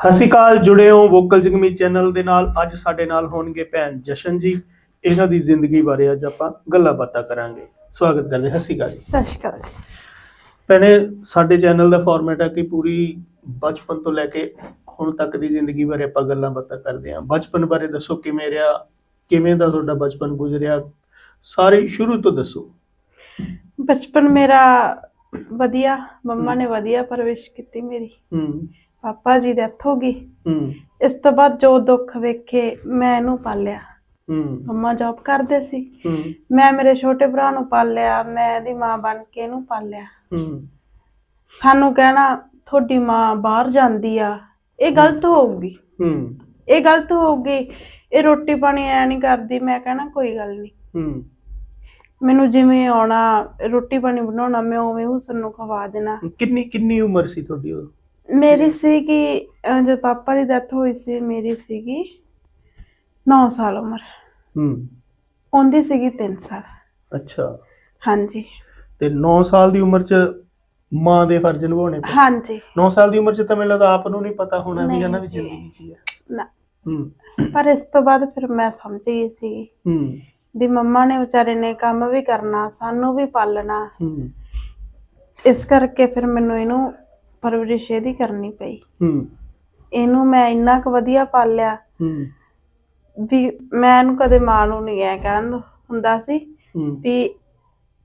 ਅਕਾਲ ਜੁੜੇ ਹੋ vocal ਜਗਮੀ channel ਦੇ ਨਾਲ। ਅੱਜ ਸਾਡੇ ਨਾਲ ਹੋਣਗੇ ਭੈਣ ਜਸ਼ਨ ਜੀ। ਇਹਨਾਂ ਦੀ ਜ਼ਿੰਦਗੀ ਬਾਰੇ ਅੱਜ ਆਪਾਂ ਗੱਲਾਂ ਬਾਤਾਂ ਕਰਾਂਗੇ। ਸਵਾਗਤ ਕਰਦੇ ਹਾਂ। ਅਕਾਲ ਜੀ। ਸਤਿ ਸ਼੍ਰੀ ਅਕਾਲ ਜੀ। ਭੈਣੇ ਸਾਡੇ ਚੈਨਲ ਦਾ ਫਾਰਮੈਟ ਹੈ ਕਿ ਪੂਰੀ ਬਚਪਨ ਤੋਂ ਲੈ ਕੇ ਹੁਣ ਤੱਕ ਦੀ ਜ਼ਿੰਦਗੀ ਬਾਰੇ ਆਪਾਂ ਗੱਲਾਂ ਬਾਤਾਂ ਕਰਦੇ ਹਾਂ। ਬਚਪਨ ਬਾਰੇ ਦੱਸੋ ਕਿਵੇਂ ਰਿਹਾ? ਕਿਵੇਂ ਦਾ ਤੁਹਾਡਾ ਬਚਪਨ ਗੁਜ਼ਰਿਆ? ਸਾਰੇ ਸ਼ੁਰੂ ਤੋਂ ਦੱਸੋ। ਬਚਪਨ ਮੇਰਾ ਵਧੀਆ ਮੰਮਾ ਨੇ ਵਧੀਆ ਪਰਵਰਿਸ਼ ਕੀਤੀ ਮੇਰੀ। ਹੂੰ। ਪਾਪਾ ਜੀ ਦੀ ਡੈਥ ਹੋ ਗਈ। ਹੂੰ। ਇਸ ਤੋਂ ਬਾਅਦ ਜੋ ਦੁੱਖ ਵੇਖੇ ਮੈਂ ਇਹਨੂੰ ਪਾਲਿਆ ਹੂੰ। ਮੰਮਾ ਜੌਬ ਕਰਦੇ ਸੀ। ਹੂੰ। ਮੈਂ ਮੇਰੇ ਛੋਟੇ ਭਰਾ ਨੂੰ ਪਾਲਿਆ ਮੈਂ ਇਹਦੀ ਮਾਂ ਬਣ ਕੇ ਇਹਨੂੰ ਪਾਲਿਆ ਹੂੰ। ਸਾਨੂੰ ਕਹਿਣਾ ਤੁਹਾਡੀ ਮਾਂ ਬਾਹਰ ਜਾਂਦੀ ਆ ਇਹ ਗਲਤ ਹੋਊਗੀ। ਹੂੰ। ਇਹ ਗਲਤ ਹੋਊਗੀ ਇਹ ਰੋਟੀ ਪਾਣੀ ਐ ਨਹੀਂ ਕਰਦੀ। ਮੈਂ ਕਹਿਣਾ ਕੋਈ ਗੱਲ ਨਹੀਂ। ਹੂੰ। ਮੈਨੂੰ ਜਿਵੇਂ ਆਉਣਾ ਰੋਟੀ ਪਾਣੀ ਬਣਾਉਣਾ ਮੈਂ ਉਵੇਂ ਹੁਸਨ ਨੂੰ ਖਵਾ ਦੇਣਾ। ਕਿੰਨੀ ਕਿੰਨੀ ਉਮਰ ਸੀ ਤੁਹਾਡੀ ਉਦੋਂ? ਮੇਰੀ ਸੀਗੀ ਅਹ ਜਦ ਪਾਪਾ ਦੀ ਡੈਥ ਹੋਈ ਸੀ ਮੇਰੀ ਸੀਗੀ 9 ਸਾਲ ਉਮਰ। ਹੂੰ। ਉਹਦੀ ਸੀਗੀ 3 ਸਾਲ। ਅੱਛਾ। ਹਾਂਜੀ। ਤੇ 9 ਸਾਲ ਦੀ ਉਮਰ 'ਚ ਮਾਂ ਦੇ ਫਰਜ਼ ਨਿਭਾਉਣੇ ਪਏ। ਹਾਂਜੀ। 9 ਸਾਲ ਦੀ ਉਮਰ 'ਚ ਤਾਂ ਮੈਨੂੰ ਲੱਗਦਾ ਆਪ ਨੂੰ ਨਹੀਂ ਪਤਾ ਹੋਣਾ ਵੀ ਨਹੀਂ ਹਨਾ ਵੀ ਜੀ। ਜ਼ਿੰਦਗੀ ਕੀ ਹੈ। ਨਾ। ਹੂੰ। ਪਰ ਇਸ ਤੋਂ ਬਾਅਦ ਫਿਰ ਮੈਂ ਸਮਝ ਗਈ ਸੀ ਹੂੰ। ਵੀ ਮੰਮਾ ਨੇ ਵਿਚਾਰੇ ਨੇ ਕੰਮ ਵੀ ਕਰਨਾ ਸਾਨੂੰ ਵੀ ਪਾਲਣਾ। ਹੂੰ। ਇਸ ਕਰਕੇ ਫਿਰ ਮੈਨੂੰ ਇਹਨੂੰ ਪਰਵਰਿਸ਼ ਇਹਦੀ ਕਰਨੀ ਪਈ। ਹੂੰ। ਇਹਨੂੰ ਮੈਂ ਇੰਨਾ ਕੁ ਵਧੀਆ ਪਾਲਿਆ ਹੂੰ। ਵੀ ਮੈਂ ਇਹਨੂੰ ਕਦੇ ਮਾਂ ਨੂੰ ਨਹੀਂ ਐ ਕਹਿਣ ਹੁੰਦਾ ਸੀ ਹੂੰ। ਵੀ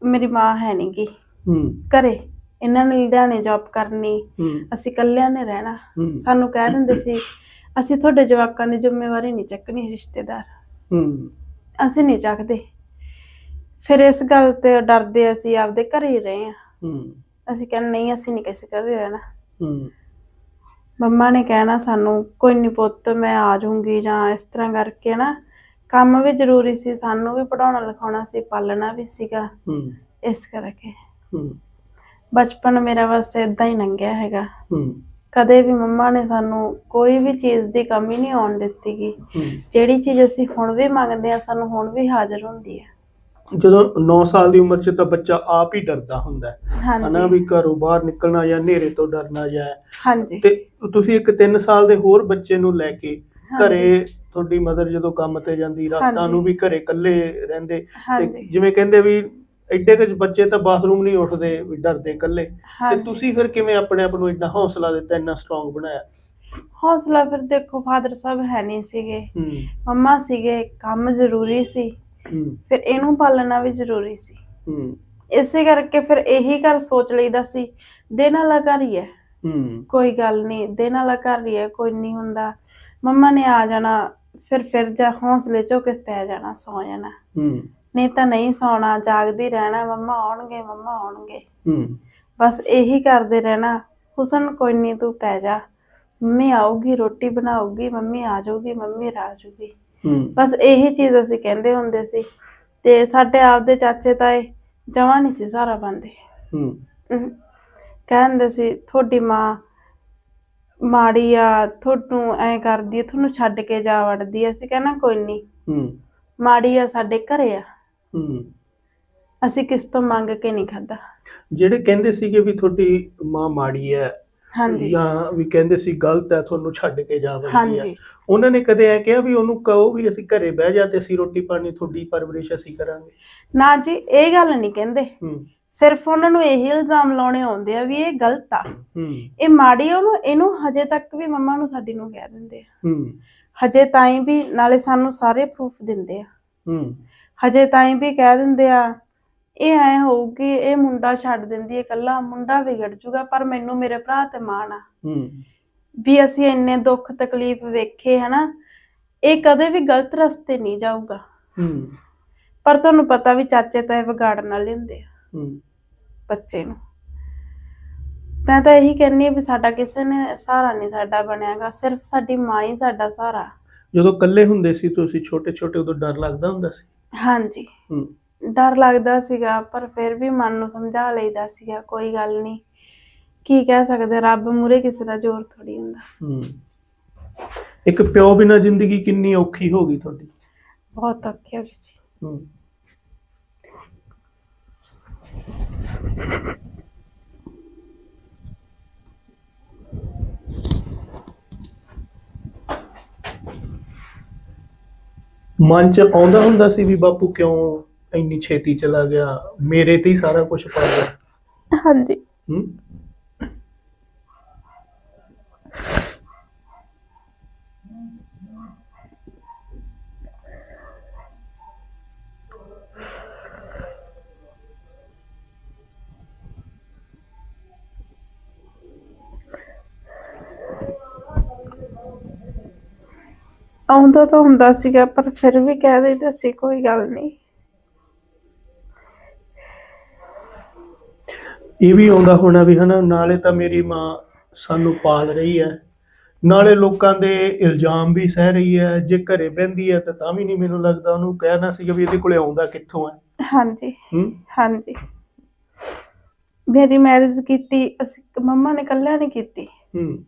ਮੇਰੀ ਮਾਂ ਹੈ ਨੀ ਗੀ। ਹੂੰ। ਘਰੇ ਇਹਨਾਂ ਨੇ ਲੁਧਿਆਣੇ ਜੌਬ ਕਰਨੀ ਹੂੰ। ਅਸੀਂ ਇਕੱਲਿਆਂ ਨੇ ਰਹਿਣਾ। ਹੂੰ। ਸਾਨੂੰ ਕਹਿ ਦਿੰਦੇ ਸੀ ਅਸੀਂ ਤੁਹਾਡੇ ਜਵਾਕਾਂ ਦੀ ਜ਼ਿੰਮੇਵਾਰੀ ਨਹੀਂ ਚੱਕਣੀ ਰਿਸ਼ਤੇਦਾਰ। ਹੂੰ। ਅਸੀਂ ਨਹੀਂ ਚੱਕਦੇ। ਫਿਰ ਇਸ ਗੱਲ ਤੇ ਡਰਦੇ ਅਸੀਂ ਆਪਦੇ ਘਰੇ ਹੀ ਰਹੇ ਆ ਹੂੰ। ਅਸੀਂ ਕਹਿੰਦੇ ਨਹੀਂ ਅਸੀਂ ਨਹੀਂ ਕਿਸੇ ਘਰੇ ਰਹਿਣਾ। ਹੂੰ। ਮੰਮਾ ਨੇ ਕਹਿਣਾ ਸਾਨੂੰ ਕੋਈ ਨਹੀਂ ਪੁੱਤ ਮੈਂ ਆ ਜਾਊਂਗੀ ਜਾਂ ਇਸ ਤਰ੍ਹਾਂ ਕਰਕੇ ਨਾ। ਕੰਮ ਵੀ ਜ਼ਰੂਰੀ ਸੀ ਸਾਨੂੰ ਵੀ ਪੜਾਉਣਾ ਲਿਖਾਉਣਾ ਸੀ ਪਾਲਣਾ ਵੀ ਸੀਗਾ। ਹੂੰ। ਇਸ ਕਰਕੇ। ਹੂੰ। ਬਚਪਨ ਮੇਰਾ ਬਸ ਇਦਾਂ ਹੀ ਲੰਘਿਆ ਹੈਗਾ। ਹੂੰ। ਕਦੇ ਵੀ ਮੰਮਾ ਨੇ ਸਾਨੂੰ ਕੋਈ ਵੀ ਚੀਜ਼ ਦੀ ਕਮੀ ਨਹੀਂ ਆਉਣ ਦਿੱਤੀ ਗੀ। ਹੂੰ। ਜਿਹੜੀ ਚੀਜ਼ ਅਸੀਂ ਹੁਣ ਵੀ ਮੰਗਦੇ ਆ ਸਾਨੂੰ ਹੁਣ ਵੀ ਹਾਜ਼ਰ ਹੁੰਦੀ ਹੈ। ਜਦੋਂ 9 ਸਾਲ ਦੀ ਉਮਰ 'ਚ ਤਾਂ ਬੱਚਾ ਆਪ ਹੀ ਡਰਦਾ ਹੁੰਦਾ ਹੈ। ਹਨਾ ਹਾਂਜੀ ਵੀ ਘਰੋਂ ਬਾਹਰ ਨਿਕਲਣਾ ਜਾਂ ਹਨੇਰੇ ਤੋਂ ਡਰਨਾ ਜਾਂ ਹਾਂਜੀ। ਤੇ ਤੁਸੀਂ ਇੱਕ 3 ਸਾਲ ਦੇ ਹੋਰ ਬੱਚੇ ਨੂੰ ਲੈ ਕੇ। ਘਰੇ ਤੁਹਾਡੀ ਮਦਰ ਜਦੋਂ ਕੰਮ ਤੇ ਜਾਂਦੀ ਰਾਤਾਂ ਹਾਂਜੀ। ਨੂੰ ਵੀ ਘਰੇ ਇਕੱਲੇ ਰਹਿੰਦੇ ਤੇ ਹਾਂਜੀ। ਜਿਵੇਂ ਕਹਿੰਦੇ ਵੀ ਐਡੇ ਕੁ ਬੱਚੇ ਤਾਂ ਬਾਥਰੂਮ ਨਹੀਂ ਉੱਠਦੇ ਵੀ ਡਰਦੇ ਇਕੱਲੇ। ਤੇ ਹਾਂਜੀ। ਤੁਸੀਂ ਫਿਰ ਕਿਵੇਂ ਆਪਣੇ ਆਪ ਨੂੰ ਇੰਨਾ ਹੌਸਲਾ ਦਿੱਤਾ ਇੰਨਾ ਸਟਰੋਂਗ ਬਣਾਇਆ? ਹੌਸਲਾ ਫਿਰ ਦੇਖੋ ਫਾਦਰ ਸਾਹਿਬ ਹੈ ਨਹੀਂ ਸੀਗੇ। ਹੂੰ। ਮੰਮਾ ਸੀਗੇ ਕੰਮ ਜ਼ਰੂਰੀ ਸੀ। ਹੂੰ। ਫਿਰ ਇਹਨੂੰ ਪਾਲਣਾ ਵੀ ਜ਼ਰੂਰੀ ਸੀ। ਹੂੰ। ਇਸੇ ਕਰਕੇ ਫਿਰ ਇਹੀ ਘਰ ਸੋਚ ਲਈਦਾ ਸੀ ਦਿਨ ਵਾਲਾ ਘਰ ਹੀ ਹੈ। ਹੂੰ। ਕੋਈ ਗੱਲ ਨਹੀਂ ਦਿਨ ਵਾਲਾ ਘਰ ਹੀ ਹੈ ਕੋਈ ਨਹੀਂ ਹੁੰਦਾ। ਮੰਮਾ ਨੇ ਆ ਜਾਣਾ ਫਿਰ ਫਿਰ ਜਾ ਹੌਸਲੇ ਚੋਂ ਕੇ ਪੈ ਜਾਣਾ ਸੌ ਜਾਣਾ। ਹੂੰ। ਨਹੀਂ ਤਾਂ ਨਹੀਂ ਸੌਣਾ ਜਾਗਦੀ ਰਹਿਣਾ ਮੰਮਾ ਆਉਣਗੇ ਮੰਮਾ ਆਉਣਗੇ। ਹੂੰ। ਬਸ ਇਹੀ ਕਰਦੇ ਰਹਿਣਾ ਹੁਸਨ ਕੋਈ ਨਹੀਂ ਤੂੰ ਪੈ ਜਾ। ਮੰਮੀ ਆਊਗੀ ਰੋਟੀ ਬਣਾਊਗੀ ਮੰਮੀ ਆ ਜਾਊਗੀ ਮੰਮੀ ਹੂੰ ਬਸ ਇਹੀ ਚੀਜ਼ ਅਸੀਂ ਕਹਿੰਦੇ ਹੁੰਦੇ ਸੀ। ਤੇ ਸਾਡੇ ਆਪਦੇ ਚਾਚੇ ਤਾਏ ਜਮਾਂ ਨਹੀਂ ਸੀ ਸਾਰਾ ਬੰਦੇ ਹੂੰ। ਕਹਿੰਦੇ ਸੀ ਤੁਹਾਡੀ ਮਾਂ ਮਾੜੀ ਆ ਤੁਹਾਨੂੰ ਐ ਕਰਦੀ ਆ ਤੁਹਾਨੂੰ ਛੱਡ ਕੇ ਜਾ ਵੜਦੀ ਆ। ਅਸੀਂ ਕਹਿੰਨਾ ਕੋਈ ਨਹੀਂ ਹੂੰ। ਮਾੜੀ ਆ ਸਾਡੇ ਘਰੇ ਆ। ਹੂੰ। ਅਸੀਂ ਕਿਸ ਤੋਂ ਮੰਗ ਕੇ ਨਹੀਂ ਖਾਦਾ ਜਿਹੜੇ ਕਹਿੰਦੇ ਸੀਗੇ ਵੀ ਤੁਹਾਡੀ ਮਾਂ ਮਾੜੀ ਹੈ ਹਾਂਜੀ। ਜਾਂ ਵੀ ਕਹਿੰਦੇ ਸੀ ਗਲਤ ਹੈ ਤੁਹਾਨੂੰ ਛੱਡ ਕੇ ਜਾ ਵੜਦੀ ਹੈ ਹਾਂਜੀ। ਉਹਨਾਂ ਨੇ ਕਦੇ ਐ ਕਿਹਾ ਵੀ ਉਹਨੂੰ ਕਹੋ ਵੀ ਅਸੀਂ ਘਰੇ ਬਹਿ ਜਾ ਤੇ ਅਸੀਂ ਰੋਟੀ ਪਾਣੀ ਤੁਹਾਡੀ ਪਰਵਰਿਸ਼ ਅਸੀਂ ਕਰਾਂਗੇ। ਨਾ ਜੀ ਇਹ ਗੱਲ ਨਹੀਂ ਕਹਿੰਦੇ। ਹੂੰ। ਸਿਰਫ ਉਹਨਾਂ ਨੂੰ ਇਹੀ ਇਲਜ਼ਾਮ ਲਾਉਣੇ ਆਉਂਦੇ ਆ ਵੀ ਇਹ ਗਲਤ ਆ। ਹੂੰ। ਇਹ ਮਾੜੀ ਉਹਨੂੰ ਇਹਨੂੰ ਹਜੇ ਤੱਕ ਵੀ ਮੰਮਾ ਨੂੰ ਸਾਡੀ ਨੂੰ ਕਹਿ ਦਿੰਦੇ ਆ। ਹੂੰ। ਹਜੇ ਤਾਈਂ ਵੀ ਨਾਲੇ ਸਾਨੂੰ ਸਾਰੇ ਪ੍ਰੂਫ ਦਿੰਦੇ ਆ। ਹੂੰ। ਹਜੇ ਤਾਈਂ ਵੀ ਕਹਿ ਦਿੰਦੇ ਆ ਇਹ ਐ ਹੋਊਗੀ ਇਹ ਮੁੰਡਾ ਛੱਡ ਦਿੰਦੀ ਹੈ ਇਕੱਲਾ ਮੁੰਡਾ ਵਿਗੜ ਜੂਗਾ ਪਰ ਮੈਨੂੰ ਮੇਰੇ ਭਰਾ ਤੇ ਮਾਣ ਆ। ਹੂੰ। ਵੀ ਅਸੀਂ ਇੰਨੇ ਦੁੱਖ ਤਕਲੀਫ ਵੇਖੇ ਹਨਾ ਇਹ ਕਦੇ ਵੀ ਗਲਤ ਰਸਤੇ ਨਹੀਂ ਜਾਊਗਾ। ਹੂੰ। ਪਰ ਤੁਹਾਨੂੰ ਪਤਾ ਵੀ ਚਾਚੇ ਤਾਏ ਵਿਗਾੜਨ ਵਾਲੇ ਹੁੰਦੇ ਆ। ਹੂੰ। ਬੱਚੇ ਨੂੰ। ਮੈਂ ਤਾਂ ਇਹੀ ਕਹਿੰਨੀ ਆ ਵੀ ਸਾਡਾ ਕਿਸੇ ਨੇ ਸਹਾਰਾ ਨਹੀਂ ਸਾਡਾ ਬਣਿਆਗਾ ਸਿਰਫ ਸਾਡੀ ਮਾਂ ਹੀ ਸਾਡਾ ਸਹਾਰਾ। ਜਦੋਂ ਇਕੱਲੇ ਹੁੰਦੇ ਸੀ ਤੁਸੀਂ ਛੋਟੇ ਛੋਟੇ ਉਦੋਂ ਡਰ ਲੱਗਦਾ ਹੁੰਦਾ ਸੀ? ਹਾਂਜੀ। ਹੂੰ। ਡਰ ਲੱਗਦਾ ਸੀਗਾ ਪਰ ਫਿਰ ਵੀ ਮਨ ਨੂੰ ਸਮਝਾ ਲਈਦਾ ਸੀਗਾ ਕੋਈ ਗੱਲ ਨਹੀਂ। ਕੀ ਕਹਿ ਸਕਦੇ ਆ, ਰੱਬ ਮੂਰੇ ਕਿਸੇ ਦਾ ਜ਼ੋਰ ਥੋੜੀ ਹੁੰਦਾ। ਹੂੰ। ਇੱਕ ਪਿਓ ਬਿਨਾ ਜ਼ਿੰਦਗੀ ਕਿੰਨੀ ਔਖੀ ਹੋ ਗਈ ਤੁਹਾਡੀ? ਬਹੁਤ ਔਖੀ ਹੋ ਗਈ ਸੀ। ਹੂੰ। ਮਨ ਚ ਆਉਂਦਾ ਹੁੰਦਾ ਸੀ ਵੀ ਬਾਪੂ ਕਿਉਂ ਇੰਨੀ ਛੇਤੀ ਚਲਾ ਗਿਆ? ਮੇਰੇ ਤੇ ਹੀ ਸਾਰਾ ਕੁਝ ਪਾ ਗਿਆ ਹਾਂਜੀ। ਹੂੰ। ਆਉਂਦਾ ਤਾਂ ਹੁੰਦਾ ਸੀਗਾ, ਪਰ ਫਿਰ ਵੀ ਕਹਿ ਦਿੰਦਾ ਸੀ, ਕੋਈ ਗੱਲ ਨਹੀਂ। ਇਹ ਵੀ ਆਉਂਦਾ ਹੋਣਾ ਵੀ ਹਨਾ, ਨਾਲੇ ਤਾਂ ਮੇਰੀ ਮਾਂ ਸਾਨੂੰ ਪਾਲ ਰਹੀ ਹੈ। ਨਾਲੇ ਲੋਕਾਂ ਦੇ ਇਲਜ਼ਾਮ ਵੀ ਸਹਿ ਰਹੀ ਹੈ। ਜੇ ਘਰੇ ਬਹਿੰਦੀ ਹੈ ਤਾਂ ਤਾਂ ਵੀ ਨਹੀਂ ਮੈਨੂੰ ਲੱਗਦਾ ਉਹਨੂੰ ਕਹਿਣਾ ਸੀਗਾ ਵੀ ਇਹਦੇ ਕੋਲੇ ਆਉਂਦਾ ਕਿੱਥੋਂ ਹੈ। ਹਾਂਜੀ। ਹੂੰ? ਹਾਂਜੀ। ਮੇਰੀ ਮੈਰਿਜ ਕੀਤੀ ਅਸੀਂ ਮੰਮਾ ਨੇ ਇਕੱਲਿਆਂ ਨਹੀਂ ਕੀਤੀ। ਹੂੰ।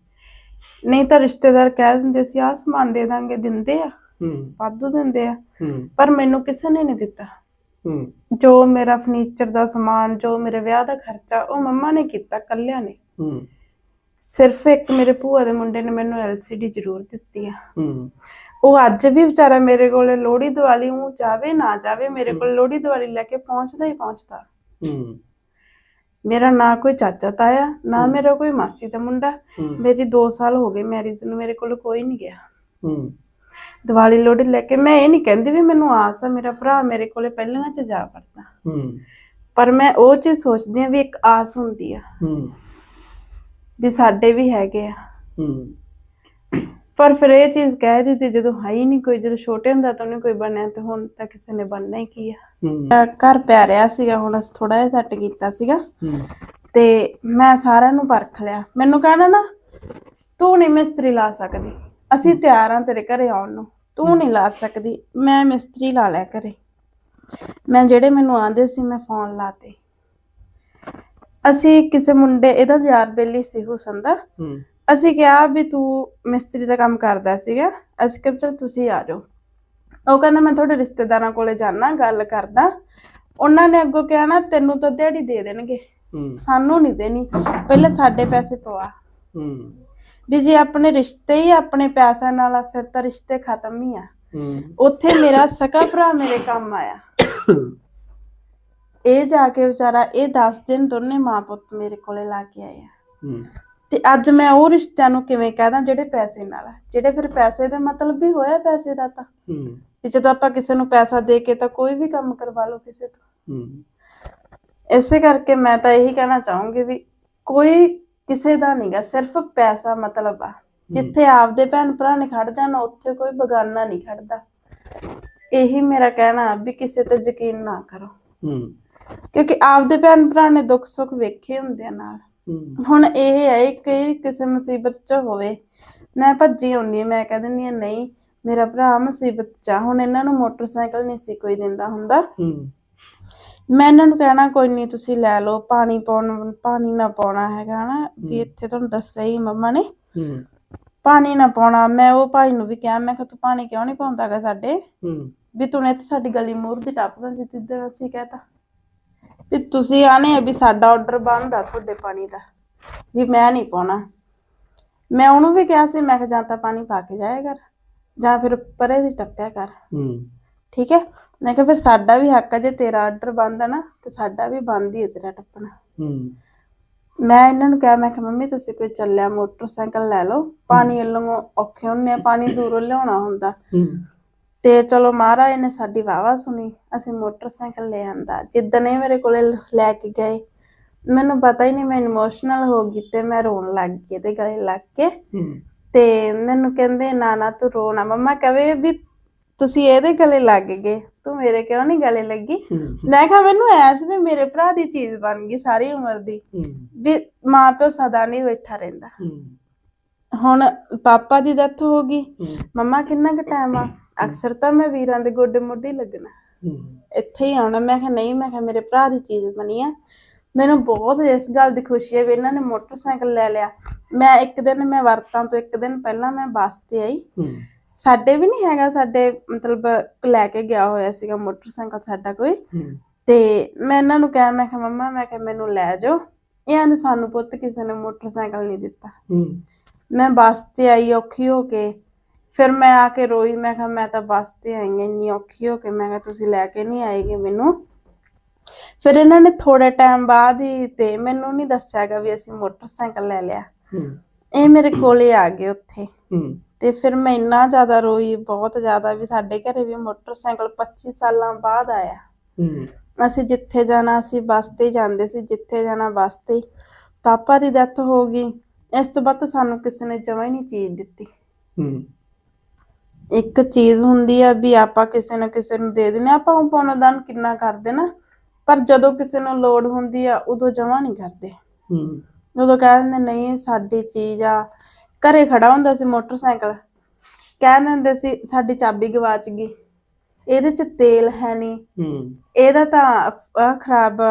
ਨਹੀਂ ਤਾਂ ਰਿਸ਼ਤੇਦਾਰ ਕਹਿ ਦਿੰਦੇ ਸੀ ਆਹ ਸਮਾਨ ਦੇ ਦਾਂਗੇ ਦਿੰਦੇ ਆ। ਹੂੰ। ਵਾਧੂ ਦਿੰਦੇ ਆ। ਹੂੰ। ਪਰ ਮੈਨੂੰ ਕਿਸੇ ਨੇ ਨਹੀਂ ਦਿੱਤਾ। ਹੂੰ। ਜੋ ਮੇਰਾ ਫਰਨੀਚਰ ਦਾ ਸਮਾਨ ਜੋ ਮੇਰੇ ਵਿਆਹ ਦਾ ਖਰਚਾ ਉਹ ਮੰਮਾ ਨੇ ਕੀਤਾ ਇਕੱਲਿਆਂ ਨੇ। ਹੂੰ। ਸਿਰਫ ਇੱਕ ਮੇਰੇ ਭੂਆ ਦੇ ਮੁੰਡੇ ਨੇ ਮੈਨੂੰ ਐਲਸੀਡੀ ਜ਼ਰੂਰ ਦਿੱਤੀ ਆ। ਹੂੰ। ਉਹ ਅੱਜ ਵੀ ਵਿਚਾਰਾ ਮੇਰੇ ਕੋਲੇ ਲੋਹੜੀ ਦੀਵਾਲੀ ਉਹ ਜਾਵੇ ਨਾ ਜਾਵੇ ਮੇਰੇ ਕੋਲ ਲੋਹੜੀ ਦੀਵਾਲੀ ਲੈ ਕੇ ਪਹੁੰਚਦਾ ਹੀ ਪਹੁੰਚਦਾ। ਹੂੰ। ਮੇਰਾ ਨਾ ਕੋਈ ਚਾਚਾ ਤਾਇਆ ਨਾ ਮੇਰਾ ਕੋਈ ਮਾਸੀ ਦਾ ਮੁੰਡਾ। ਮੇਰੀ 2 ਸਾਲ ਹੋ ਗਏ ਮੈਰਿਜ ਨੂੰ ਮੇਰੇ ਕੋਲ ਕੋਈ ਨਹੀਂ ਗਿਆ। ਹੂੰ। ਦੀਵਾਲੀ ਲੋਹੜੀ ਲੈ ਕੇ ਮੈਂ ਇਹ ਨਹੀਂ ਕਹਿੰਦੀ ਵੀ ਮੈਨੂੰ ਆਸ ਆ ਮੇਰਾ ਭਰਾ ਮੇਰੇ ਕੋਲੇ ਪਹਿਲਾਂ ਚ ਜਾ ਵੜਦਾ। ਹੂੰ। ਪਰ ਮੈਂ ਉਹ ਚੀਜ਼ ਸੋਚਦੀ ਆ ਵੀ ਇੱਕ ਆਸ ਹੁੰਦੀ ਆ। ਹੂੰ। ਵੀ ਸਾਡੇ ਵੀ ਹੈਗੇ ਆ। ਹੂੰ। ਪਰ ਫਿਰ ਇਹ ਚੀਜ਼ ਕਹਿ ਦਿੱਤੀ ਜਦੋਂ ਹੈ ਹੀ ਨਹੀਂ ਕੋਈ ਜਦੋਂ ਛੋਟੇ ਹੁੰਦਾ ਤਾਂ ਨਹੀਂ ਕੋਈ ਬਣਿਆ ਤੇ ਹੁਣ ਤਾਂ ਕਿਸੇ ਨੇ ਬਣਨਾ ਹੀ ਕੀ ਆ। ਘਰ ਪੈ ਰਿਹਾ ਸੀਗਾ ਹੁਣ ਅਸੀਂ ਥੋੜਾ ਜਿਹਾ ਸੈੱਟ ਕੀਤਾ ਸੀਗਾ। ਹੂੰ। ਤੇ ਮੈਂ ਸਾਰਿਆਂ ਨੂੰ ਪਰਖ ਲਿਆ। ਮੈਨੂੰ ਕਹਿਣਾ ਨਾ ਤੂੰ ਨਹੀਂ ਮਿਸਤਰੀ ਲਾ ਸਕਦੀ। ਅਸੀਂ ਤਿਆਰ ਆ ਤੇਰੇ ਘਰੇ ਆਉਣ ਨੂੰ। ਤੂੰ ਨਹੀਂ ਲਾ ਸਕਦੀ। ਮੈਂ ਮਿਸਤਰੀ ਲਾ ਲਿਆ ਘਰੇ। ਮੈਂ ਜਿਹੜੇ ਮੈਨੂੰ ਆਂਦੇ ਸੀ ਮੈਂ ਫੋਨ ਲਾਤੇ। ਅਸੀਂ ਕਿਸੇ ਮੁੰਡੇ ਇਹਦਾ ਯਾਰ ਬੇਲੀ ਸੀ ਹੁਸਨ ਦਾ ਹੂੰ। ਅਸੀਂ ਕਿਹਾ ਵੀ ਤੂੰ ਮਿਸਤਰੀ ਦਾ ਕੰਮ ਕਰਦਾ ਸੀਗਾ। ਅਸੀਂ ਕਿਹਾ ਚਲ ਤੁਸੀਂ ਆ ਜਾਓ। ਉਹ ਕਹਿੰਦਾ ਮੈਂ ਤੁਹਾਡੇ ਰਿਸ਼ਤੇਦਾਰਾਂ ਕੋਲੇ ਜਾਣਾ ਗੱਲ ਕਰਦਾ। ਉਹਨਾਂ ਨੇ ਅੱਗੋਂ ਕਿਹਾ ਨਾ ਤੈਨੂੰ ਤਾਂ ਦਿਹਾੜੀ ਦੇ ਦੇਣਗੇ। ਹੂੰ। ਸਾਨੂੰ ਨਹੀਂ ਦੇਣੀ। ਪਹਿਲੇ ਸਾਡੇ ਪੈਸੇ ਪਵਾ। ਹੂੰ। ਵੀ ਜੇ ਆਪਣੇ ਰਿਸ਼ਤੇ ਹੀ ਆਪਣੇ ਪੈਸਿਆਂ ਨਾਲ ਆ ਫਿਰ ਤਾਂ ਰਿਸ਼ਤੇ ਖਤਮ ਹੀ ਆ। ਹੂੰ। ਉੱਥੇ ਮੇਰਾ ਸਕਾ ਭਰਾ ਮੇਰੇ ਕੰਮ ਆਇਆ। ਇਹ ਜਾ ਕੇ ਵਿਚਾਰਾ ਇਹ 10 ਦਿਨ ਦੋਨੇ ਮਾਂ ਪੁੱਤ ਮੇਰੇ ਕੋਲੇ ਲਾ ਕੇ ਆਏ ਆ। ਹੂੰ। ਤੇ ਅੱਜ ਮੈਂ ਉਹ ਰਿਸ਼ਤਿਆਂ ਨੂੰ ਕਿਵੇਂ ਕਹਦਾ ਜਿਹੜੇ ਪੈਸੇ ਨਾਲ ਆ। ਜਿਹੜੇ ਫਿਰ ਪੈਸੇ ਦਾ ਮਤਲਬ ਵੀ ਹੋਇਆ ਪੈਸੇ ਦਾ ਤਾਂ। ਹੂੰ। ਵੀ ਜਦੋਂ ਆਪਾਂ ਕਿਸੇ ਨੂੰ ਪੈਸਾ ਦੇ ਕੇ ਤਾਂ ਕੋਈ ਵੀ ਕੰਮ ਕਰਵਾ ਲਓ ਕਿਸੇ ਤੋਂ। ਹੂੰ। ਇਸੇ ਕਰਕੇ ਮੈਂ ਤਾਂ ਇਹੀ ਕਹਿਣਾ ਚਾਹੂੰਗੀ ਵੀ ਕੋਈ ਕਿਸੇ ਦਾ ਨਹੀਂਗਾ ਸਿਰਫ ਪੈਸਾ ਮਤਲਬ ਆ। ਜਿੱਥੇ ਆਪਦੇ ਭੈਣ ਭਰਾ ਨੇ ਖੜ ਜਾਣਾ ਉੱਥੇ ਕੋਈ ਬਗਾਨਾ ਨਹੀਂ ਖੜਦਾ। ਇਹੀ ਮੇਰਾ ਕਹਿਣਾ ਵੀ ਕਿਸੇ ਤੇ ਯਕੀਨ ਨਾ ਕਰੋ। ਹੂੰ। ਕਿਉਂਕਿ ਆਪਦੇ ਭੈਣ ਭਰਾ ਨੇ ਦੁੱਖ ਸੁੱਖ ਵੇਖੇ ਹੁੰਦੇ ਆ ਨਾਲ। ਹੁਣ ਇਹ ਹੈ ਕਿ ਕਿਸੇ ਮੁਸੀਬਤ 'ਚ ਹੋਵੇ ਮੈਂ ਭੱਜੀ ਆਉਂਦੀ ਹਾਂ, ਮੈਂ ਕਹਿ ਦਿੰਦੀ ਹਾਂ ਨਹੀਂ ਮੇਰਾ ਭਰਾ ਮੁਸੀਬਤ 'ਚ ਆ ਹੁਣ ਇਹਨਾਂ ਨੂੰ ਮੋਟਰਸਾਈਕਲ ਨਹੀਂ ਸੀ ਕੋਈ ਦਿੰਦਾ ਹੁੰਦਾ। ਮੈਂ ਇਹਨਾਂ ਨੂੰ ਕਹਿਣਾ ਕੋਈ ਨਹੀਂ ਤੁਸੀਂ ਲੈ ਲਓ ਪਾਣੀ ਪਾਉਣ ਪਾਣੀ ਨਾ ਪਾਉਣਾ ਹੈਗਾ ਨਾ ਵੀ ਇੱਥੇ ਤੁਹਾਨੂੰ ਦੱਸਿਆ ਹੀ ਮੰਮਾ ਨੇ। ਪਾਣੀ ਨਾ ਪਾਉਣਾ। ਮੈਂ ਉਹ ਭਾਈ ਨੂੰ ਵੀ ਕਿਹਾ ਮੈਂ ਕਿਹਾ ਤੂੰ ਪਾਣੀ ਕਿਉਂ ਨਹੀਂ ਪਾਉਂਦਾਗਾ ਸਾਡੇ? ਵੀ ਤੂੰ ਇੱਥੇ ਸਾਡੀ ਗਲੀ ਮੂਹਰ ਦੀ ਟੱਪਦਾ ਜਿੱਦਾਂ ਅਸੀਂ ਕਹਤਾ। ਵੀ ਤੁਸੀਂ ਆਨੇ ਵੀ ਸਾਡਾ ਆਰਡਰ ਬੰਦ ਆ ਤੁਹਾਡੇ ਪਾਣੀ ਦਾ। ਵੀ ਮੈਂ ਨਹੀਂ ਪਾਉਣਾ। ਮੈਂ ਉਹਨੂੰ ਵੀ ਕਿਹਾ ਸੀ ਮੈਂ ਕਿਹਾ ਜਾਂ ਤਾਂ ਪਾਣੀ ਪਾ ਕੇ ਜਾਇਆ ਕਰ ਜਾਂ ਫਿਰ ਪਰੇ ਦੀ ਟੱਪਿਆ ਕਰ। ਹੂੰ। ਠੀਕ ਹੈ? ਮੈਂ ਕਿਹਾ ਫਿਰ ਸਾਡਾ ਵੀ ਹੱਕ ਆ ਜੇ ਤੇਰਾ ਆਰਡਰ ਬੰਦ ਆ ਨਾ ਤੇ ਸਾਡਾ ਵੀ ਬੰਦ ਹੀ ਹੈ ਤੇਰਾ ਟੱਪਣਾ। ਹੂੰ। ਮੈਂ ਇਹਨਾਂ ਨੂੰ ਕਿਹਾ ਮੈਂ ਕਿਹਾ ਮੰਮੀ ਤੁਸੀਂ ਕੋਈ ਚੱਲਿਆ ਮੋਟਰਸਾਈਕਲ ਲੈ ਲਓ। ਪਾਣੀ ਵੱਲੋਂ ਔਖੇ ਹੁੰਨੇ ਆ ਪਾਣੀ ਦੂਰੋਂ ਲਿਆਉਣਾ ਹੁੰਦਾ। ਹੂੰ। ਤੇ ਚਲੋ ਮਹਾਰਾਜ ਨੇ ਸਾਡੀ ਵਾਵਾ ਸੁਣੀ ਅਸੀਂ ਮੋਟਰਸਾਈਕਲ ਲੈ ਆਂਦਾ। ਜਿੱਦਣ ਇਹ ਮੇਰੇ ਕੋਲੇ ਲੈ ਕੇ ਗਏ ਮੈਨੂੰ ਪਤਾ ਹੀ ਨਹੀਂ ਮੈਂ ਇਮੋਸ਼ਨਲ ਹੋ ਗਈ ਤੇ ਮੈਂ ਰੋਣ ਲੱਗ ਗਈ ਇਹਦੇ ਗਲੇ ਲੱਗ ਕੇ। ਤੇ ਮੈਨੂੰ ਕਹਿੰਦੇ ਨਾ ਨਾ ਤੂੰ ਰੋਣਾ। ਮੰਮਾ ਕਹੇ ਵੀ ਤੁਸੀਂ ਇਹਦੇ ਗਲੇ ਲੱਗ ਗਏ ਤੂੰ ਮੇਰੇ ਕਿਉਂ ਨਹੀਂ ਗਲੇ ਲੱਗੀ? ਮੈਂ ਕਿਹਾ ਮੈਨੂੰ ਐਸ ਵੀ ਮੇਰੇ ਭਰਾ ਦੀ ਚੀਜ਼ ਬਣ ਗਈ ਸਾਰੀ ਉਮਰ ਦੀ ਵੀ ਮਾਂ ਪਿਓ ਸਦਾ ਨਹੀਂ ਬੈਠਾ ਰਹਿੰਦਾ। ਹੁਣ ਪਾਪਾ ਦੀ ਡੈਥ ਹੋ ਗਈ। ਮੰਮਾ ਕਿੰਨਾ ਕੁ ਟਾਈਮ ਆ? ਅਕਸਰ ਤਾਂ ਮੈਂ ਵੀਰਾਂ ਦੇ ਗੋਡੇ ਮੋਢੇ ਹੀ ਲੱਗਣਾ। ਇੱਥੇ ਹੀ ਆਉਣਾ। ਮੈਂ ਕਿਹਾ ਨਹੀਂ ਮੈਂ ਕਿਹਾ ਮੇਰੇ ਭਰਾ ਦੀ ਚੀਜ਼ ਬਣੀ ਆ। ਮੈਨੂੰ ਬਹੁਤ ਇਸ ਗੱਲ ਦੀ ਖੁਸ਼ੀ ਹੈ ਵੀ ਇਹਨਾਂ ਨੇ ਮੋਟਰਸਾਈਕਲ ਲੈ ਲਿਆ। ਮੈਂ ਇੱਕ ਦਿਨ ਮੈਂ ਵਰਤਾਂ ਤੋਂ ਇੱਕ ਦਿਨ ਪਹਿਲਾਂ ਮੈਂ ਬੱਸ ਤੇ ਆਈ। ਸਾਡੇ ਵੀ ਨਹੀਂ ਹੈਗਾ ਸਾਡੇ ਮਤਲਬ ਲੈ ਕੇ ਗਿਆ ਹੋਇਆ ਸੀਗਾ ਮੋਟਰਸਾਈਕਲ ਸਾਡਾ ਕੋਈ। ਤੇ ਮੈਂ ਇਹਨਾਂ ਨੂੰ ਕਿਹਾ ਮੈਂ ਕਿਹਾ ਮੰਮਾ ਮੈਂ ਕਿਹਾ ਮੈਨੂੰ ਲੈ ਜਾਓ। ਇਹਨਾਂ ਨੇ ਸਾਨੂੰ ਪੁੱਤ ਕਿਸੇ ਨੇ ਮੋਟਰਸਾਈਕਲ ਨਹੀਂ ਦਿੱਤਾ। ਮੈਂ ਬੱਸ ਤੇ ਆਈ ਔਖੀ ਹੋ ਕੇ ਫਿਰ ਮੈਂ ਆ ਕੇ ਰੋਈ ਮੈਂ ਕਿਹਾ ਮੈਂ ਤਾਂ ਬੱਸ ਤੇ ਆਈ ਹਾਂ ਇੰਨੀ ਔਖੀ ਹੋ ਕੇ। ਮੈਂ ਕਿਹਾ ਤੁਸੀਂ ਲੈ ਕੇ ਨਹੀਂ ਆਏਗੇ ਮੈਨੂੰ। ਫਿਰ ਇਹਨਾਂ ਨੇ ਥੋੜੇ ਟਾਈਮ ਬਾਅਦ ਹੀ ਤੇ ਮੈਨੂੰ ਨਹੀਂ ਦੱਸਿਆਗਾ ਵੀ ਅਸੀਂ ਮੋਟਰਸਾਈਕਲ ਲੈ ਲਿਆ। ਇਹ ਮੇਰੇ ਕੋਲੇ ਆ ਗਏ ਉੱਥੇ। ਤੇ ਫਿਰ ਮੈਂ ਇੰਨਾ ਜ਼ਿਆਦਾ ਰੋਈ ਬਹੁਤ ਜ਼ਿਆਦਾ ਵੀ ਸਾਡੇ ਘਰੇ ਵੀ ਮੋਟਰਸਾਈਕਲ 25 ਸਾਲਾਂ ਬਾਅਦ ਆਇਆ। ਅਸੀਂ ਜਿੱਥੇ ਜਾਣਾ ਅਸੀਂ ਬੱਸ ਤੇ ਜਾਂਦੇ ਸੀ ਜਿੱਥੇ ਜਾਣਾ ਬੱਸ ਤੇ। ਪਾਪਾ ਦੀ ਡੈਥ ਹੋ ਗਈ। ਇਸ ਤੋਂ ਬਾਅਦ ਸਾਨੂੰ ਕਿਸੇ ਨੇ ਜਮਾਂ ਹੀ ਨਹੀਂ ਚੀਜ਼ ਦਿੱਤੀ। ਹੂੰ। ਇੱਕ ਚੀਜ਼ ਹੁੰਦੀ ਆ ਵੀ ਆਪਾਂ ਕਿਸੇ ਨਾ ਕਿਸੇ ਨੂੰ ਦੇ ਹਾਂ। ਆਪਾਂ ਉਹ ਪੁੰਨਦਾਨ ਕਿੰਨਾ ਕਰਦੇ ਨਾ ਪਰ ਜਦੋਂ ਕਿਸੇ ਨੂੰ ਲੋੜ ਹੁੰਦੀ ਆ ਉਦੋਂ ਜਮਾ ਨਹੀਂ ਕਰਦੇ। ਹੂੰ। ਉਦੋਂ ਕਹਿ ਦਿੰਦੇ ਨਹੀਂ ਸਾਡੀ ਚੀਜ਼ ਆ। ਘਰੇ ਖੜਾ ਹੁੰਦਾ ਸੀ ਮੋਟਰਸਾਈਕਲ। ਕਹਿ ਦਿੰਦੇ ਸੀ ਸਾਡੀ ਚਾਬੀ ਗਵਾਚ ਗਈ। ਇਹਦੇ ਚ ਤੇਲ ਹੈ ਨਹੀਂ। ਹੂੰ। ਇਹਦਾ ਤਾਂ ਆਹ ਖਰਾਬ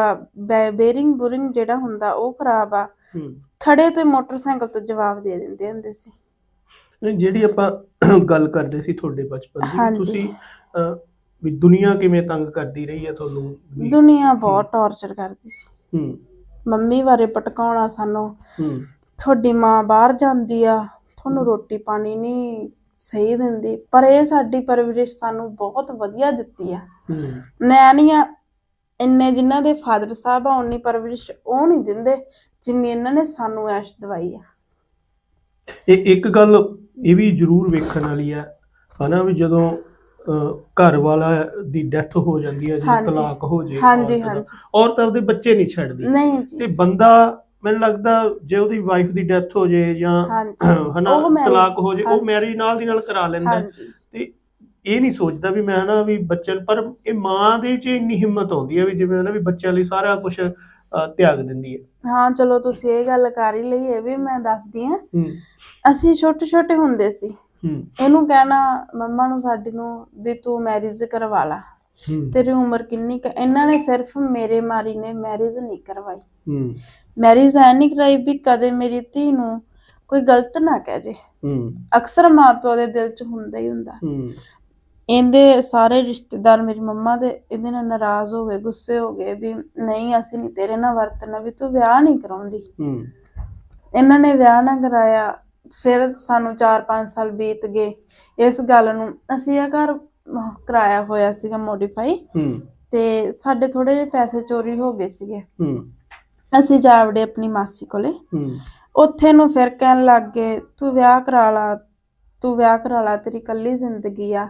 ਬੇਰਿੰਗ ਬੁਰਿੰਗ ਜਿਹੜਾ ਹੁੰਦਾ ਉਹ ਖਰਾਬ ਆ। ਹੂੰ। ਖੜੇ ਤੇ ਮੋਟਰਸਾਈਕਲ ਤੋਂ ਜਵਾਬ ਦੇ ਦਿੰਦੇ ਹੁੰਦੇ ਸੀ। ਨਹੀਂ, ਜਿਹੜੀ ਆਪਾਂ ਗੱਲ ਕਰਦੇ ਸੀ ਤੁਹਾਡੇ ਬਚਪਨ ਦੀ ਹਾਂਜੀ। ਤੁਸੀਂ ਅਹ, ਵੀ ਦੁਨੀਆ ਕਿਵੇਂ ਤੰਗ ਕਰਦੀ ਰਹੀ ਹੈ ਤੁਹਾਨੂੰ ਵੀ- ਦੁਨੀਆ ਬਹੁਤ ਟੌਰਚਰ ਕਰਦੀ ਸੀ। ਹੂੰ। ਮੰਮੀ ਬਾਰੇ ਪਟਕਾਉਣਾ ਸਾਨੂੰ। ਹੂੰ। ਤੁਹਾਡੀ ਮਾਂ ਬਾਹਰ ਜਾਂਦੀ ਆ ਤੁਹਾਨੂੰ ਰੋਟੀ ਪਾਣੀ ਨਹੀਂ ਸਹੀ ਦਿੰਦੀ ਪਰ ਇਹ ਸਾਡੀ ਪਰਵਰਿਸ਼ ਸਾਨੂੰ ਬਹੁਤ ਵਧੀਆ ਦਿੱਤੀ ਆ। ਹੂੰ। ਮੈਂ ਨਹੀਂ ਆ ਇੰਨੇ ਜਿਨ੍ਹਾਂ ਦੇ ਫਾਦਰ ਸਾਹਿਬ ਆ ਉਨੀ ਪਰਵਰਿਸ਼ ਉਹ ਨਹੀਂ ਦਿੰਦੇ ਜਿੰਨੀ ਇਹਨਾਂ ਨੇ ਸਾਨੂੰ ਐਸ਼ ਦਵਾਈ ਆ। ਇਹ ਇੱਕ ਗੱਲ ਇਹ ਵੀ ਜ਼ਰੂਰ ਵੇਖਣ ਵਾਲੀ ਹੈ ਹਨਾ ਵੀ ਜਦੋਂ ਘਰ ਵਾਲਾ ਦੀ ਡੈਥ ਹੋ ਜਾਂਦੀ ਹੈ ਹਾਂਜੀ। ਤਲਾਕ ਹੋ ਜੇ ਹਾਂਜੀ ਹਾਂਜੀ। ਔਰਤ ਆਪਦੇ ਬੱਚੇ ਨਹੀਂ ਛੱਡਦੀ। ਨਹੀਂ ਤੇ ਜੀ ਬੰਦਾ ਮੈਨੂੰ ਲੱਗਦਾ ਜੇ ਉਹਦੀ ਵਾਈਫ ਦੀ ਡੈਥ ਹੋ ਜੇ ਜਾਂ ਹਨਾ ਤਲਾਕ ਹੋ ਜੇ ਉਹ। ਮੈਰਿਜ ਨਾਲ ਦੀ ਨਾਲ ਕਰਾ ਲੈਂਦਾ। ਤੇ ਇਹ ਨਹੀਂ ਸੋਚਦਾ ਵੀ ਮੈਂ ਨਾ ਵੀ ਬੱਚਨ ਪਰ ਇਹ ਮਾਂ ਦੇ 'ਚ ਇੰਨੀ ਹਿੰਮਤ ਆਉਂਦੀ ਹੈ ਵੀ ਜਿਵੇਂ ਨਾ ਵੀ ਬੱਚਿਆਂ ਲਈ ਸਾਰਾ ਕੁਝ ਤਿਆਗ ਦਿੰਦੀ ਹੈ ਹਾਂ ਚਲੋ ਤੁਸੀਂ ਇਹ ਗੱਲ ਕਰ ਹੀ ਲਈ ਇਹ ਵੀ ਮੈਂ ਦੱਸਦੀ ਹਾਂ ਹੂੰ। ਅਸੀਂ ਛੋਟੇ ਛੋਟੇ ਹੁੰਦੇ ਸੀ। ਹੂੰ। ਇਹਨੂੰ ਕਹਿਣਾ ਮੰਮਾ ਨੂੰ ਸਾਡੀ ਨੂੰ ਵੀ ਤੂੰ ਮੈਰਿਜ ਕਰਵਾ ਲਾ। ਹੂੰ। ਤੇਰੀ ਉਮਰ ਕਿੰਨੀ ਕੁ ਇਹਨਾਂ ਨੇ ਸਿਰਫ ਮੇਰੇ ਮਾਰੀ ਨੇ ਮੈਰਿਜ ਨਹੀਂ ਕਰਵਾਈ। ਹੂੰ। ਮੈਰਿਜ ਐ ਨਹੀਂ ਕਰਾਈ ਵੀ ਕਦੇ ਮੇਰੀ ਧੀ ਨੂੰ ਕੋਈ ਗਲਤ ਨਾ ਕਹਿ ਜੇ। ਹੂੰ। ਅਕਸਰ ਮਾਪਿਓ ਦੇ ਦਿਲ 'ਚ ਹੁੰਦਾ ਹੀ ਹੁੰਦਾ। ਹੂੰ। ਇਹਦੇ ਸਾਰੇ ਰਿਸ਼ਤੇਦਾਰ ਮੇਰੀ ਮੰਮਾ ਦੇ ਇਹਦੇ ਨਾਲ ਨਾਰਾਜ਼ ਹੋ ਗਏ ਗੁੱਸੇ ਹੋ ਗਏ ਵੀ ਨਹੀਂ ਅਸੀਂ ਨਹੀਂ ਤੇਰੇ ਨਾਲ ਵਰਤਣਾ ਵੀ ਤੂੰ ਵਿਆਹ ਨਹੀਂ ਕਰਾਉਂਦੀ। ਹੂੰ। ਇਹਨਾਂ ਨੇ ਵਿਆਹ ਨਾ ਕਰਾਇਆ ਫਿਰ ਸਾਨੂੰ 4-5 ਸਾਲ ਬੀਤ ਗਏ। ਇਸ ਗੱਲ ਨੂੰ ਅਸੀਂ ਇਹ ਘਰ ਕਰਾਇਆ ਹੋਇਆ ਸੀਗਾ ਮੋਡੀਫਾਈ ਤੇ ਸਾਡੇ ਥੋੜੇ ਜਿਹੇ ਪੈਸੇ ਚੋਰੀ ਹੋ ਗਏ ਸੀਗੇ। ਅਸੀਂ ਜਾ ਵੜੇ ਆਪਣੀ ਮਾਸੀ ਕੋਲੇ। ਉੱਥੇ ਨੂੰ ਫਿਰ ਕਹਿਣ ਲੱਗ ਗਏ ਤੂੰ ਵਿਆਹ ਕਰਾ ਲਾ ਤੂੰ ਵਿਆਹ ਕਰਾ ਲਾ ਤੇਰੀ ਕੱਲੀ ਜ਼ਿੰਦਗੀ ਆ।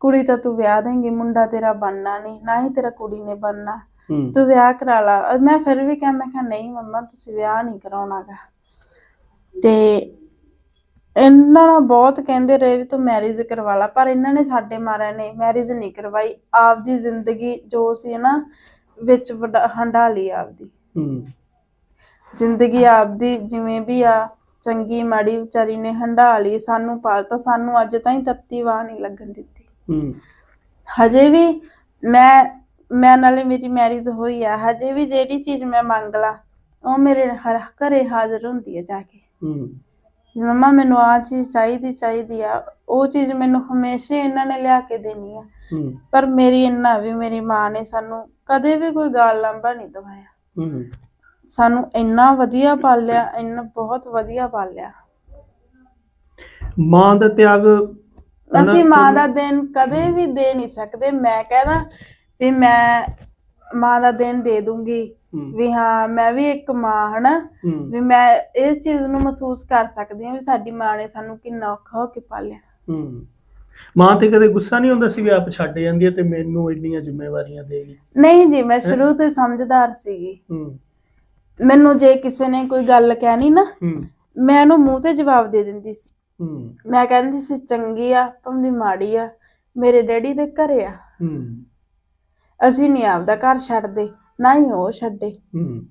ਕੁੜੀ ਤਾਂ ਤੂੰ ਵਿਆਹ ਦੇਂਗੀ ਮੁੰਡਾ ਤੇਰਾ ਬਣਨਾ ਨਹੀਂ ਨਾ ਹੀ ਤੇਰਾ ਕੁੜੀ ਨੇ ਬਣਨਾ। ਹੂੰ। ਤੂੰ ਵਿਆਹ ਕਰਾ ਲਾ। ਮੈਂ ਫਿਰ ਵੀ ਕਿਹਾ ਮੈਂ ਕਿਹਾ ਨਹੀਂ ਮੰਮਾ ਤੁਸੀਂ ਵਿਆਹ ਨਹੀਂ ਕਰਾਉਣਾਗਾ। ਤੇ ਇਹਨਾਂ ਨਾਲ ਬਹੁਤ ਕਹਿੰਦੇ ਰਹੇ ਵੀ ਤੂੰ ਮੈਰਿਜ ਕਰਵਾ ਲਾ ਪਰ ਇਹਨਾਂ ਨੇ ਸਾਡੇ ਮਾਰਿਆਂ ਨੇ ਮੈਰਿਜ ਨਹੀਂ ਕਰਵਾਈ। ਆਪਦੀ ਜ਼ਿੰਦਗੀ ਜੋ ਸੀ ਨਾ ਵਿੱਚ ਵਡਾ- ਹੰਢਾ ਲਈ ਆਪਦੀ। ਹੂੰ। ਜ਼ਿੰਦਗੀ ਆਪਦੀ ਜਿਵੇਂ ਵੀ ਆ ਚੰਗੀ ਮਾੜੀ ਵਿਚਾਰੀ ਨੇ ਹੰਢਾ ਲਈ ਸਾਨੂੰ ਪਾਲਤਾ ਸਾਨੂੰ ਅੱਜ ਤਾਈਂ ਤੱਤੀ ਵਾਹ ਨਹੀਂ ਲੱਗਣ ਦਿੱਤੀ। ਹੂੰ। ਹਜੇ ਵੀ ਮੈਂ ਮੈਂ ਨਾਲੇ ਮੇਰੀ ਮੈਰਿਜ ਹੋਈ ਆ ਹਜੇ ਵੀ ਜਿਹੜੀ ਚੀਜ਼ ਮੈਂ ਮੰਗ ਲਾ ਉਹ ਮੇਰੇ ਹਰ ਘਰੇ ਹਾਜ਼ਰ ਹੁੰਦੀ ਹੈ ਜਾ ਕੇ। ਹੂੰ। ਮੰਮਾ ਮੈਨੂੰ ਆ ਚੀਜ਼ ਚਾਹੀਦੀ ਚਾਹੀਦੀ ਆ। ਉਹ ਚੀਜ਼ ਮੈਨੂੰ ਹਮੇਸ਼ਾ ਹੀ ਇਹਨਾਂ ਨੇ ਲਿਆ ਕੇ ਦੇਣੀ ਆ। ਹੂੰ। ਪਰ ਮੇਰੀ ਇੰਨਾ ਵੀ ਮੇਰੀ ਮਾਂ ਨੇ ਸਾਨੂੰ ਕਦੇ ਵੀ ਕੋਈ ਗਾਲ ਲਾਂਭਾ ਨਹੀਂ ਦਵਾਇਆ। ਹੂੰ। ਸਾਨੂੰ ਇੰਨਾ ਵਧੀਆ ਪਾਲਿਆ ਇੰਨਾ ਬਹੁਤ ਵਧੀਆ ਪਾਲਿਆ। ਮਾਂ ਦਾ ਤਿਆਗ ਅਸੀਂ ਮਾਂ ਦਾ ਦਿਨ ਕਦੇ ਵੀ ਦੇ ਨਹੀਂ ਸਕਦੇ। ਮੈਂ ਕਹਿੰਦਾ ਵੀ ਮੈਂ ਮਾਂ ਦਾ ਦਿਨ ਦੇ ਦੂੰਗੀ। ਵੀ ਹਾਂ ਮੈਂ ਵੀ ਇੱਕ ਮਾਂ ਹਨਾ। ਹੂੰ, ਵੀ ਮੈਂ ਇਸ ਚੀਜ਼ ਨੂੰ ਮਹਿਸੂਸ ਕਰ ਸਕਦੀ ਹਾਂ ਵੀ ਸਾਡੀ ਮਾਂ ਨੇ ਸਾਨੂੰ ਕਿੰਨਾ ਔਖਾ ਹੋ ਕੇ ਪਾਲਿਆ। ਹੂੰ। ਮਾਂ ਤੇ ਕਦੇ ਗੁੱਸਾ ਨਹੀਂ ਹੁੰਦਾ ਸੀ ਵੀ ਆਪ ਛੱਡ ਜਾਂਦੀ ਹੈ ਤੇ ਮੈਨੂੰ ਇੰਨੀਆਂ ਜ਼ਿੰਮੇਵਾਰੀਆਂ ਦੇਗੀ ਨਹੀਂ ਜੀ ਮੈਂ ਸ਼ੁਰੂ ਤੋਂ ਹੀ ਸਮਝਦਾਰ ਸੀਗੀ। ਹੂੰ। ਮੈਨੂੰ ਜੇ ਕਿਸੇ ਨੇ ਕੋਈ ਗੱਲ ਕਹਿਣੀ ਨਾ ਮੈਂ ਉਹਨੂੰ ਮੂੰਹ ਤੇ ਜਵਾਬ ਦੇ ਦਿੰਦੀ ਸੀ। ਹੂੰ। ਮੈਂ ਕਹਿੰਦੀ ਸੀ ਚੰਗੀ ਆ ਭਾਵੇਂ ਮਾੜੀ ਆ ਮੇਰੇ ਡੈਡੀ ਦੇ ਘਰੇ ਆ। ਹੂੰ। ਅਸੀਂ ਨਹੀਂ ਆਪਦਾ ਘਰ ਛੱਡਦੇ। ਨਾ ਹੀ ਉਹ ਛੱਡੇ। ਹੂੰ।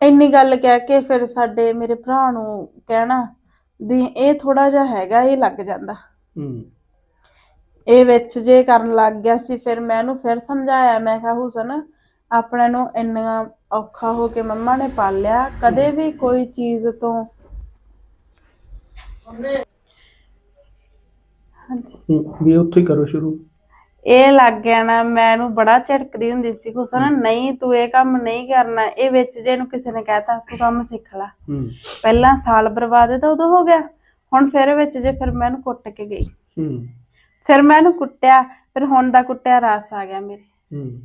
ਇੰਨੀ ਗੱਲ ਕਹਿ ਕੇ ਫਿਰ ਸਾਡੇ ਮੇਰੇ ਭਰਾ ਨੂੰ ਕਹਿਣਾ ਵੀ ਇਹ ਥੋੜਾ ਜਿਹਾ ਹੈਗਾ ਇਹ ਲੱਗ ਜਾਂਦਾ। ਹੂੰ। ਇਹ ਵਿੱਚ ਜੇ ਕਰਨ ਲੱਗ ਗਿਆ ਸੀ ਫਿਰ ਮੈਂ ਉਹਨੂੰ ਫਿਰ ਸਮਝਾਇਆ। ਮੈਂ ਕਿਹਾ ਹੁਸਨ ਆਪਣੇ ਨੂੰ ਇੰਨਾ ਔਖਾ ਹੋ ਕੇ ਮੰਮਾ ਨੇ ਪਾਲਿਆ ਕਦੇ ਵੀ ਕੋਈ ਚੀਜ਼ ਤੋਂ ਹਾਂਜੀ ਵੀ ਉੱਥੇ ਹੀ ਕਰੋ ਸ਼ੁਰੂ। ਇਹ ਲੱਗ ਗਿਆ ਨਾ ਮੈਂ ਇਹਨੂੰ ਬੜਾ ਝਟਕਦੀ ਹੁੰਦੀ ਸੀ ਹੁਸਨ ਨਹੀਂ ਤੂੰ ਇਹ ਕੰਮ ਨਹੀਂ ਕਰਨਾ ਇਹ ਵਿੱਚ ਜੇ ਇਹਨੂੰ ਕਿਸੇ ਨੇ ਕਹਿਤਾ ਤੂੰ ਕੰਮ ਸਿੱਖ ਲੈ। ਹੂੰ। ਪਹਿਲਾਂ ਸਾਲ ਬਰਬਾਦ ਤਾਂ ਉਦੋਂ ਹੋ ਗਿਆ ਹੁਣ ਫਿਰ ਵਿੱਚ ਜੇ ਫਿਰ ਮੈਂ ਇਹਨੂੰ ਕੁੱਟ ਕੇ ਗਈ। ਹੂੰ। ਫਿਰ ਮੈਂ ਇਹਨੂੰ ਕੁੱਟਿਆ ਫਿਰ ਹੁਣ ਦਾ ਕੁੱਟਿਆ ਰਾਸ ਆ ਗਿਆ ਮੇਰੇ। ਹੂੰ।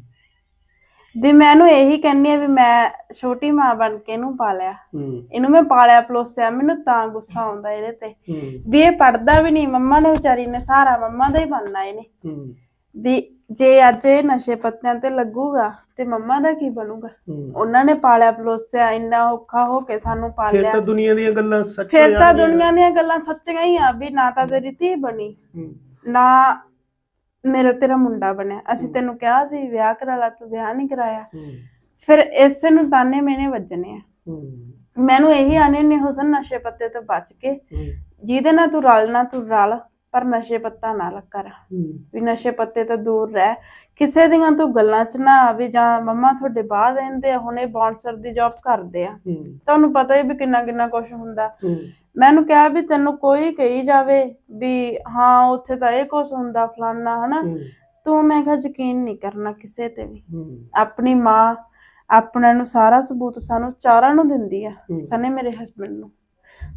ਵੀ ਮੈਂ ਇਹਨੂੰ ਇਹੀ ਕਹਿੰਨੀ ਆ ਵੀ ਮੈਂ ਛੋਟੀ ਮਾਂ ਬਣ ਕੇ ਇਹਨੂੰ ਪਾਲਿਆ। ਹੂੰ। ਇਹਨੂੰ ਮੈਂ ਪਾਲਿਆ ਪਲੋਸਿਆ ਮੈਨੂੰ ਤਾਂ ਗੁੱਸਾ ਆਉਂਦਾ ਇਹਦੇ ਤੇ। ਵੀ ਇਹ ਪੜਦਾ ਵੀ ਨਹੀਂ ਮੰਮਾ ਨੇ ਵਿਚਾਰੀ ਨੇ ਸਾਰਾ ਮੰਮਾ ਦਾ ਹੀ ਬਣਨਾ ਇਹਨੇ। ਵੀ ਜੇ ਅੱਜ ਇਹ ਨਸ਼ੇ ਪੱਤਿਆਂ ਤੇ ਲੱਗੂਗਾ ਤੇ ਮੰਮਾ ਦਾ ਕੀ ਬਣੂਗਾ? ਹੂੰ। ਉਹਨਾਂ ਨੇ ਪਾਲਿਆ ਪਲੋਸਿਆ ਇੰਨਾ ਔਖਾ ਹੋ ਕੇ ਸਾਨੂੰ ਫਿਰ ਪਾਲਿਆ। ਤਾਂ ਦੁਨੀਆ ਦੀਆਂ ਗੱਲਾਂ ਸੱਚ ਫਿਰ ਤਾਂ। ਦੁਨੀਆ ਦੀਆਂ ਗੱਲਾਂ ਸੱਚੀਆਂ ਹੀ ਆ ਵੀ ਨਾ ਤਾਂ ਤੇਰੀ ਧੀ ਬਣੀ ਨਾ ਮੇਰਾ ਤੇਰਾ ਮੁੰਡਾ ਬਣਿਆ। ਅਸੀਂ ਤੈਨੂੰ ਕਿਹਾ ਸੀ ਵਿਆਹ ਕਰਾ ਲਾ ਤੂੰ ਵਿਆਹ ਨਹੀਂ ਕਰਾਇਆ। ਫਿਰ ਇਸੇ ਨੂੰ ਤਾਨੇ ਮੈਨੇ ਵੱਜਣੇ ਆ। ਮੈਨੂੰ ਇਹੀ ਆਨੇ ਨੇ ਹੁਸਨ ਨਸ਼ੇ ਪੱਤੇ ਤੋਂ ਬਚ ਕੇ। ਜਿਹਦੇ ਨਾਲ ਤੂੰ ਰਲਣਾ ਤੂੰ ਰਲ। ਪਰ ਨਸ਼ੇ ਪੱਤਾ ਨਾ ਲੱਗ ਕਰ ਵੀ ਨਸ਼ੇ ਪੱਤੇ ਤੋਂ ਦੂਰ ਰਹਿ। ਕਿਸੇ ਦੀਆਂ ਤੂੰ ਗੱਲਾਂ 'ਚ ਨਾ ਆਵੇ ਜਾਂ ਮੰਮਾ ਤੁਹਾਡੇ ਬਾਹਰ ਰਹਿੰਦੇ ਆ ਹੁਣੇ ਬਾਉਂਸਰ ਦੀ ਜੌਬ ਕਰਦੇ ਆ। ਤੁਹਾਨੂੰ ਪਤਾ ਹੀ ਵੀ ਕਿੰਨਾ ਕਿੰਨਾ ਕੁਝ ਹੁੰਦਾ। ਮੈਨੂੰ ਕਿਹਾ ਵੀ ਤੈਨੂੰ ਕੋਈ ਕਹੀ ਜਾਵੇ ਵੀ ਹਾਂ ਉੱਥੇ ਤਾਂ ਇਹ ਕੁਝ ਹੁੰਦਾ ਫਲਾਨਾ ਹਨਾ। ਤੂੰ ਮੈਂ ਕਿਹਾ ਯਕੀਨ ਨਹੀਂ ਕਰਨਾ ਕਿਸੇ ਤੇ ਵੀ। ਆਪਣੀ ਮਾਂ ਆਪਣਾ ਨੂੰ ਸਾਰਾ ਸਬੂਤ ਸਾਨੂੰ ਚਾਰਾਂ ਨੂੰ ਦਿੰਦੀ ਆ। ਸਨੇ ਮੇਰੇ ਹਸਬੰਡ ਨੂੰ।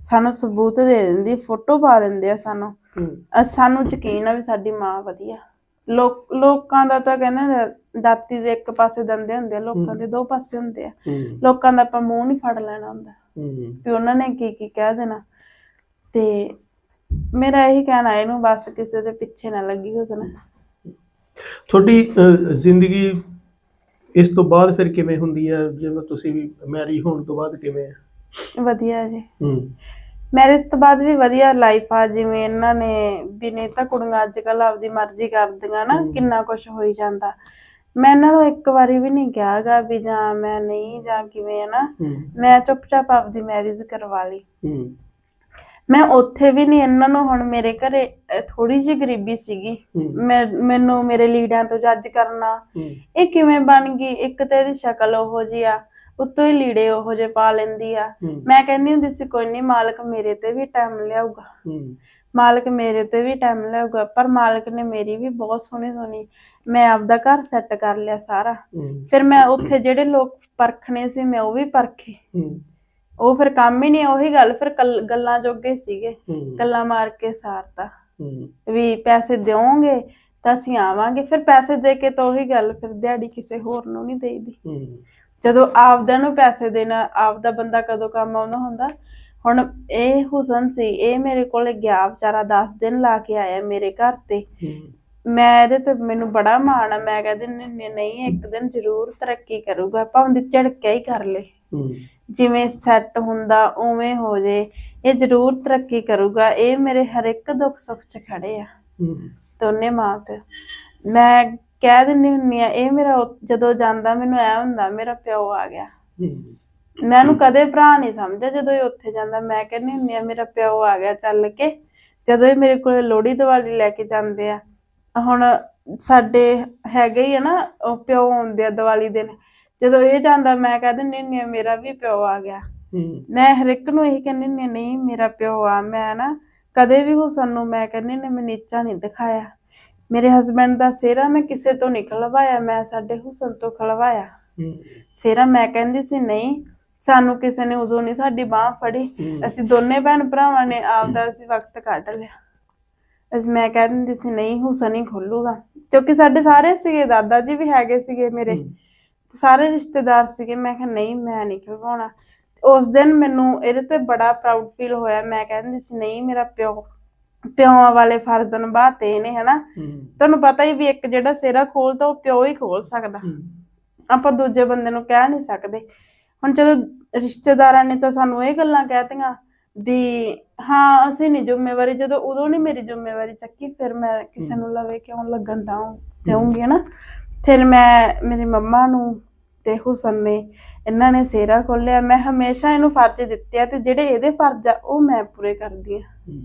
ਸਾਨੂੰ ਸਬੂਤ ਦੇ ਦਿੰਦੀ ਫੋਟੋ ਪਾ ਦਿੰਦੇ ਆ ਸਾਨੂੰ। ਹੂੰ। ਅਹ ਸਾਨੂੰ ਯਕੀਨ ਆ ਵੀ ਸਾਡੀ ਮਾਂ ਵਧੀਆ। ਲੋਕ ਲੋਕਾਂ ਦਾ ਤਾਂ ਕਹਿੰਦੇ ਨੇ, ਦਾਤੀ ਦੇ ਇੱਕ ਪਾਸੇ ਦੰਦੇ ਹੁੰਦੇ ਆ ਲੋਕਾਂ ਦੇ ਦੋ ਪਾਸੇ ਹੁੰਦੇ ਆ। ਹੂੰ। ਲੋਕਾਂ ਦਾ ਆਪਾਂ ਮੂੰਹ ਨਹੀਂ ਫੜ ਲੈਣਾ ਹੁੰਦਾ। ਹੂੰ। ਵੀ ਉਹਨਾਂ ਨੇ ਕੀ ਕੀ ਕਹਿ ਦੇਣਾ। ਤੇ ਮੇਰਾ ਇਹੀ ਕਹਿਣਾ ਇਹਨੂੰ ਬਸ ਕਿਸੇ ਦੇ ਪਿੱਛੇ ਨਾ ਲੱਗੀ ਹੁਸਨ ਤੁਹਾਡੀ ਅਹ, ਜ਼ਿੰਦਗੀ ਇਸ ਤੋਂ ਬਾਅਦ ਫਿਰ ਕਿਵੇਂ ਹੁੰਦੀ ਹੈ ਜਿਵੇਂ ਤੁਸੀਂ ਵੀ ਮੈਰੀ ਹੋਣ ਤੋਂ ਬਾਅਦ ਕਿਵੇਂ ਹੈ ਵਧੀਆ ਜੀ। ਹੂੰ। ਮੈਰਿਜ ਤੋਂ ਬਾਅਦ ਵੀ ਵਧੀਆ ਲਾਈਫ ਆ ਜਿਵੇਂ ਇਹਨਾਂ ਨੇ ਵੀ ਨਹੀਂ ਤਾਂ ਕੁੜੀਆਂ ਅੱਜ ਕੱਲ ਆਪਦੀ ਮਰਜ਼ੀ ਕਰਦੀਆਂ ਨਾ। ਕਿੰਨਾ ਕੁਝ ਹੋਈ ਜਾਂਦਾ। ਮੈਂ ਇਹਨਾਂ ਨੂੰ ਇੱਕ ਵਾਰੀ ਵੀ ਨਹੀਂ ਕਿਹਾਗਾ ਵੀ ਜਾਂ ਮੈਂ ਨਹੀਂ ਜਾਂ ਕਿਵੇਂ ਨਾ ਮੈਂ ਚੁੱਪਚਾਪ ਆਪਦੀ ਮੈਰਿਜ ਕਰਵਾ ਲਈ। ਹੂੰ। ਮੈਂ ਉੱਥੇ ਵੀ ਨਹੀਂ ਇਹਨਾਂ ਨੂੰ ਹੁਣ ਮੇਰੇ ਘਰੇ ਥੋੜੀ ਜਿਹੀ ਗਰੀਬੀ ਸੀਗੀ। ਮੈਂ ਮੈਨੂੰ ਮੇਰੇ ਲੀਡਰਾਂ ਤੋਂ ਜੱਜ ਕਰਨਾ। ਇਹ ਕਿਵੇਂ ਬਣ ਗਈ? ਇੱਕ ਤੇ ਇਹਦੀ ਸ਼ਕਲ ਉਹੋ ਜਿਹੀ ਆ। ਉੱਤੋਂ ਹੀ ਲੀੜੇ ਉਹੋ ਜਿਹੇ ਪਾ ਲੈਂਦੀ ਆ। ਮੈਂ ਕਹਿੰਦੀ ਹੁੰਦੀ ਸੀ ਕੋਈ ਨਹੀਂ ਮਾਲਕ ਮੇਰੇ ਤੇ ਵੀ ਟਾਈਮ ਲਿਆਊਗਾ। ਮਾਲਕ ਮੇਰੇ ਤੇ ਵੀ ਟਾਈਮ ਲਿਆਊਗਾ ਪਰ ਮਾਲਕ ਨੇ ਮੇਰੀ ਵੀ ਬਹੁਤ ਸੋਹਣੀ ਸੋਹਣੀ ਮੈਂ ਆਪਦਾ ਘਰ ਸੈੱਟ ਕਰ ਲਿਆ ਸਾਰਾ। ਫਿਰ ਮੈਂ ਉੱਥੇ ਜਿਹੜੇ ਲੋਕ ਪਰਖਣੇ ਸੀ ਮੈਂ ਉਹ ਵੀ ਪਰਖੇ। ਉਹ ਫਿਰ ਕੰਮ ਹੀ ਨਹੀਂ ਉਹੀ ਗੱਲ ਫਿਰ ਗੱਲਾਂ ਜੋਗੇ ਸੀਗੇ। ਗੱਲਾਂ ਮਾਰ ਕੇ ਸਾਰਤਾ। ਵੀ ਪੈਸੇ ਦਿਓਗੇ ਤਾਂ ਅਸੀਂ ਆਵਾਂਗੇ ਫਿਰ ਪੈਸੇ ਦੇ ਕੇ ਤਾਂ ਉਹੀ ਗੱਲ ਫਿਰ ਦਿਹਾੜੀ ਕਿਸੇ ਹੋਰ ਨੂੰ ਨਹੀਂ ਦੇਈਦੀ। ਜਦੋਂ ਆਪਦਾ ਨੂੰ ਪੈਸੇ ਦੇਣਾ ਆਪਦਾ ਬੰਦਾ ਕਦੋਂ ਕੰਮ ਆਉਂਦਾ ਹੁੰਦਾ? ਹੁਣ ਇਹ ਹੁਸਨ ਸੀ ਇਹ ਮੇਰੇ ਕੋਲੇ ਗਿਆ ਵਿਚਾਰਾ 10 ਦਿਨ ਲਾ ਕੇ ਆਇਆ ਮੇਰੇ ਘਰ ਤੇ। ਮੈਂ ਇਹਦੇ ਤੇ ਮੈਨੂੰ ਬੜਾ ਮਾਣ ਆ ਮੈਂ ਕਹਿੰਦੀ ਨਹੀਂ ਨਹੀਂ ਇੱਕ ਦਿਨ ਜ਼ਰੂਰ ਤਰੱਕੀ ਕਰੂਗਾ ਭਾਵੇਂ ਝੜਕਿਆ ਹੀ ਕਰ ਲੇ ਜਿਵੇਂ ਸੈੱਟ ਹੁੰਦਾ ਉਵੇਂ ਹੋ ਜੇ ਇਹ ਜ਼ਰੂਰ ਤਰੱਕੀ ਕਰੂਗਾ ਇਹ ਮੇਰੇ ਹਰ ਇੱਕ ਦੁੱਖ ਸੁੱਖ 'ਚ ਖੜੇ ਆ। ਦੋਨੇ ਮਾਂ ਪਿਓ ਮੈਂ ਕਹਿ ਦਿੰਦੀ ਹੁੰਨੀ ਆ ਇਹ ਮੇਰਾ ਉ- ਜਦੋਂ ਜਾਂਦਾ ਮੈਨੂੰ ਐ ਹੁੰਦਾ ਮੇਰਾ ਪਿਓ ਆ ਗਿਆ। ਮੈਂ ਇਹਨੂੰ ਕਦੇ ਭਰਾ ਨਹੀਂ ਸਮਝਿਆ ਜਦੋਂ ਇਹ ਉੱਥੇ ਜਾਂਦਾ ਮੈਂ ਕਹਿੰਦੀ ਹੁੰਨੀ ਆ ਮੇਰਾ ਪਿਓ ਆ ਗਿਆ ਚੱਲ ਕੇ। ਜਦੋਂ ਇਹ ਮੇਰੇ ਕੋਲ ਲੋਹੜੀ ਦੀਵਾਲੀ ਲੈ ਕੇ ਜਾਂਦੇ ਆ ਹੁਣ ਸਾਡੇ ਹੈਗੇ ਹੀ ਆ ਨਾ ਉਹ ਪਿਓ ਆਉਂਦੇ ਆ ਦੀਵਾਲੀ ਦਿਨ। ਜਦੋਂ ਇਹ ਜਾਂਦਾ ਮੈਂ ਕਹਿ ਦਿੰਦੀ ਹੁੰਨੀ ਆ ਮੇਰਾ ਵੀ ਪਿਓ ਆ ਗਿਆ। ਮੈਂ ਹਰ ਇੱਕ ਨੂੰ ਇਹੀ ਕਹਿੰਦੀ ਹੁੰਦੀ ਹਾਂ, ਨਹੀਂ ਮੇਰਾ ਪਿਓ ਆ ਮੈਂ ਨਾ ਕਦੇ ਵੀ ਹੁਸਨ ਨੂੰ ਮੈਂ ਕਹਿੰਦੀ ਨੇ ਮੈਂ ਨੀਚਾ ਨਹੀਂ ਦਿਖਾਇਆ। ਮੇਰੇ ਹਸਬੰਡ ਦਾ ਸਿਹਰਾ ਮੈਂ ਕਿਸੇ ਤੋਂ ਨਹੀਂ ਖਲਵਾਇਆ ਮੈਂ ਸਾਡੇ ਹੁਸਨ ਤੋਂ ਖਲਵਾਇਆ। ਹੂੰ। ਸਿਹਰਾ ਮੈਂ ਕਹਿੰਦੀ ਸੀ ਨਹੀਂ ਸਾਨੂੰ ਕਿਸੇ ਨੇ ਉਦੋਂ ਨਹੀਂ ਸਾਡੀ ਬਾਹ ਫੜੀ। ਅਸੀਂ ਦੋਨੇ ਭੈਣ ਭਰਾਵਾਂ ਨੇ ਆਪਦਾ ਅਸੀਂ ਵਕਤ ਕੱਢ ਲਿਆ। ਅਸ ਮੈਂ ਕਹਿ ਦਿੰਦੀ ਸੀ ਨਹੀਂ ਹੁਸਨ ਹੀ ਖੋਲੂਗਾ। ਕਿਉਂਕਿ ਸਾਡੇ ਸਾਰੇ ਸੀਗੇ ਦਾਦਾ ਜੀ ਵੀ ਹੈਗੇ ਸੀਗੇ ਮੇਰੇ। ਸਾਰੇ ਰਿਸ਼ਤੇਦਾਰ ਸੀਗੇ ਮੈਂ ਕਿਹਾ ਨਹੀਂ ਮੈਂ ਨਹੀਂ ਖਲਵਾਉਣਾ। ਉਸ ਦਿਨ ਮੈਨੂੰ ਇਹਦੇ ਤੇ ਬੜਾ ਪ੍ਰਾਊਡ ਫੀਲ ਹੋਇਆ। ਮੈਂ ਕਹਿੰਦੀ ਸੀ ਨਹੀਂ ਮੇਰਾ ਪਿਓ ਪਿਓਾਂ ਵਾਲੇ ਫਰਜ਼ ਨਿਭਾਤੇ ਨੇ ਹਨਾ? ਤੁਹਾਨੂੰ ਪਤਾ ਹੀ ਵੀ ਇੱਕ ਜਿਹੜਾ ਸਿਹਰਾ ਖੋਲਦਾ ਉਹ ਪਿਓ ਹੀ ਖੋਲ ਸਕਦਾ। ਆਪਾਂ ਦੂਜੇ ਬੰਦੇ ਨੂੰ ਕਹਿ ਨਹੀਂ ਸਕਦੇ। ਹੁਣ ਚਲੋ ਰਿਸ਼ਤੇਦਾਰਾਂ ਨੇ ਤਾਂ ਸਾਨੂੰ ਇਹ ਗੱਲਾਂ ਕਹਿਤੀਆਂ ਵੀ ਹਾਂ ਅਸੀਂ ਨਹੀਂ ਜ਼ਿੰਮੇਵਾਰੀ ਜਦੋਂ ਉਦੋਂ ਨਹੀਂ ਮੇਰੀ ਜ਼ਿੰਮੇਵਾਰੀ ਚੱਕੀ ਫਿਰ ਮੈਂ ਕਿਸੇ ਨੂੰ ਲਵੇ ਕਿਉਂ ਲੱਗਣ ਦਊਂ ਦੇਵਾਂਗੀ ਨਾ ਫਿਰ ਮੈਂ ਮੇਰੀ ਮੰਮਾ ਨੂੰ ਤੇ ਹੁਸਨ ਨੇ ਇਹਨਾਂ ਨੇ ਸੇਰਾ ਖੋਲਿਆ ਮੈਂ ਹਮੇਸ਼ਾ ਇਹਨੂੰ ਫਰਜ਼ ਦਿੱਤੇ ਆ ਤੇ ਜਿਹੜੇ ਇਹਦੇ ਫਰਜ਼ ਆ ਉਹ ਮੈਂ ਪੂਰੇ ਕਰਦੀ ਆ ਹੂੰ।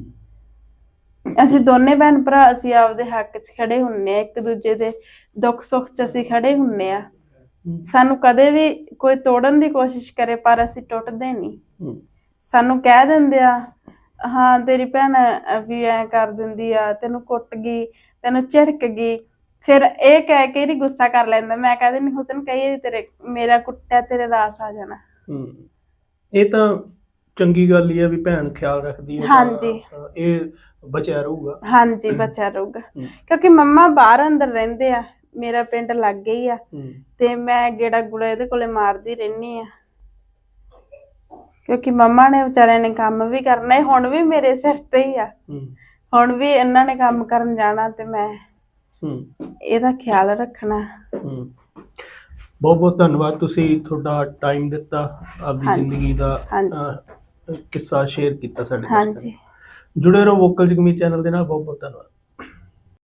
ਅਸੀਂ ਦੋਨੇ ਭੈਣ ਭਰਾ ਅਸੀਂ ਆਪਦੇ ਹੱਕ 'ਚ ਖੜੇ ਹੁੰਨੇ ਆ ਇੱਕ ਦੂਜੇ ਦੇ ਦੁੱਖ ਸੁੱਖ 'ਚ ਅਸੀਂ ਖੜੇ ਹੁੰਨੇ ਆ। ਸਾਨੂੰ ਕਦੇ ਵੀ ਕੋਈ ਤੋੜਨ ਦੀ ਕੋਸ਼ਿਸ਼ ਕਰੇ ਪਰ ਅਸੀਂ ਟੁੱਟਦੇ ਨਹੀਂ। ਸਾਨੂੰ ਕਹਿ ਦਿੰਦੇ ਆ ਹਾਂ ਤੇਰੀ ਭੈਣ ਵੀ ਐ ਕਰ ਦਿੰਦੀ ਆ ਤੈਨੂੰ ਕੁੱਟ ਗਈ ਤੈਨੂੰ ਝਿੜਕ ਗਈ। ਫਿਰ ਇਹ ਕਹਿ ਕੇ ਹੀ ਗੁੱਸਾ ਕਰ ਲੈਂਦਾ। ਮੈਂ ਕਹਿ ਦਿੰਦੀ ਹੁਸਨ ਵਾਰੀ ਤੇਰੇ ਮੇਰਾ ਕੁੱਟਿਆ ਤੇਰੇ ਰਾਸ ਆ ਜਾਣਾ। ਹੂੰ। ਇਹ ਤਾਂ ਚੰਗੀ ਗੱਲ ਹੈ ਵੀ ਭੈਣ ਖਿਆਲ ਰੱਖਦੀ ਹੈ ਹਾਂਜੀ। ਇਹ ਬਚਿਆ ਰਹੂਗਾ। ਹਾਂਜੀ ਬਚਿਆ ਰਹੂਗਾ। ਕਿਉਂਕਿ ਮੰਮਾ ਬਾਹਰ ਅੰਦਰ ਰਹਿੰਦੇ ਆ ਮੇਰਾ ਪਿੰਡ ਲੱਗੇ ਹੀ ਆ। ਤੇ ਮੈਂ ਗੇੜਾ ਗੁੜਾ ਇਹਦੇ ਕੋਲੇ ਮਾਰਦੀ ਰਹਿੰਦੀ ਆ। ਕਿਉਂਕਿ ਮੰਮਾ ਨੇ ਵਿਚਾਰਿਆਂ ਨੇ ਕੰਮ ਵੀ ਕਰਨਾ ਹੈ ਹੁਣ ਵੀ ਮੇਰੇ ਸਿਰ ਤੇ ਹੀ ਆ। ਹੁਣ ਵੀ ਇਹਨਾਂ ਨੇ ਕੰਮ ਕਰਨ ਜਾਣਾ ਤੇ ਮੈਂ ਹੂੰ। ਇਹਦਾ ਖਿਆਲ ਰੱਖਣਾ। ਹੂੰ। ਬਹੁਤ ਬਹੁਤ ਧੰਨਵਾਦ ਤੁਸੀਂ ਤੁਹਾਡਾ ਟਾਈਮ ਦਿੱਤਾ ਹਾਂਜੀ। ਜ਼ਿੰਦਗੀ ਦਾ ਕਿੱਸਾ ਸ਼ੇਅਰ ਕੀਤਾ ਸਾਡੇ ਨਾਲ ਹਾਂਜੀ। ਜੁੜੇ ਰਹੋ ਵੋਕਲ ਜਗਮੀ ਚੈਨਲ ਦੇ ਨਾਲ ਬਹੁਤ ਬਹੁਤ ਧੰਨਵਾਦ।